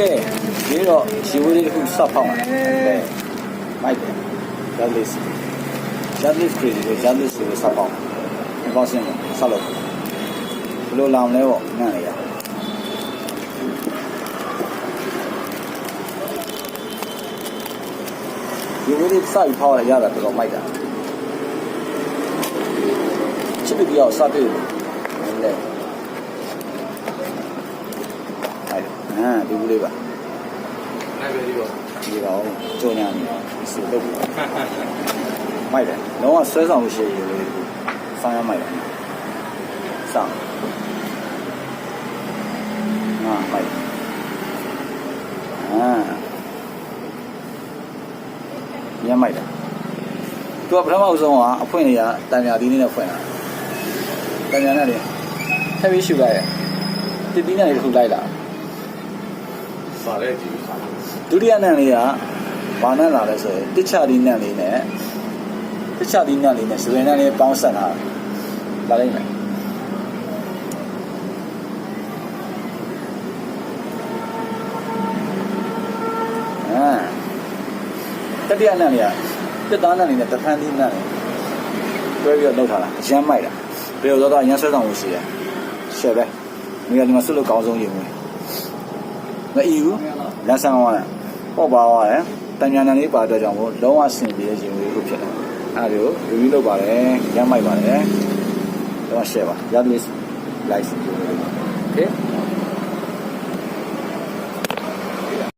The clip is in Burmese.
ကဲဒီတော့ရေဝေးလေးတစ်ခုစောက်ဖောက်မယ်ကဲမိုက်တယ်ဂျတ်လစ်ဂျတ်လစ်ခရီးကိုဂျတ်လစ်ကိုစောက်ဖောက်မယ်ပေါင်းစင်းကိုဆောက်လို့ဘယ်လိုလောင်လဲပေါ့နန့်လေရရေဝေးလေးစောက်ဖောက်ရရတာတော်တော်မိုက်တာချစ်ပြီးတော့စတဲ့လေမိုက်တယ် အာဒီဘူးလေးပါနိုင်ပဲဒီတော့ဒီတော့ကြုံညာနေစီတော့မိုက်တယ်လုံးဝဆွဲဆောင်မှုရှိရည်လေးဆောင်းရမိုက်တယ်ဆောင်းအာမိုက်အာညမိုက်တယ်သူကပထမအဆုံးကအဖွင့်နေရတန်ညာသီးလေးနဲ့ဖွင့်တာတန်ညာနဲ့လေထပ်ပြီးရှူလိုက်ရတစ်သီးနဲ့တစ်ခုလိုက်လာ စားတဲ့ဒီစားဒုတိယနံလေးကဘာနံလာလဲဆိုရင်တစ်ချသီးနံလေးနဲ့တစ်ချသီးနံလေးနဲ့စပင်နံလေးပေါင်းဆက်တာလာလိုက်မယ်အာတတိယနံလေးကတစ်သားနံလေးနဲ့တစ်ဖန်သီးနံလေးတွဲပြီးတော့လောက်ထားတာအရမ်းမိုက်တာဘယ်လိုတော့အရမ်းဆွဲဆောင်လို့ရှိရရှယ်ပဲမိကဒီမှာဆွလို့ကောင်းဆုံးရင်ဝင် မအီဘူးလမ်းဆန်းသွားတယ်ပေါ့ပါသွားတယ်တန်ညာနံလေးပါတော့ကြောင့်မို့လုံးဝဆင်ပြေတဲ့ရင်ဝင်လို့ဖြစ်တယ်အဲ့ဒါကို review လုပ်ပါတယ်ရမ်းမိုက်ပါတယ်တော့ share ပါရတဲ့ like โอเค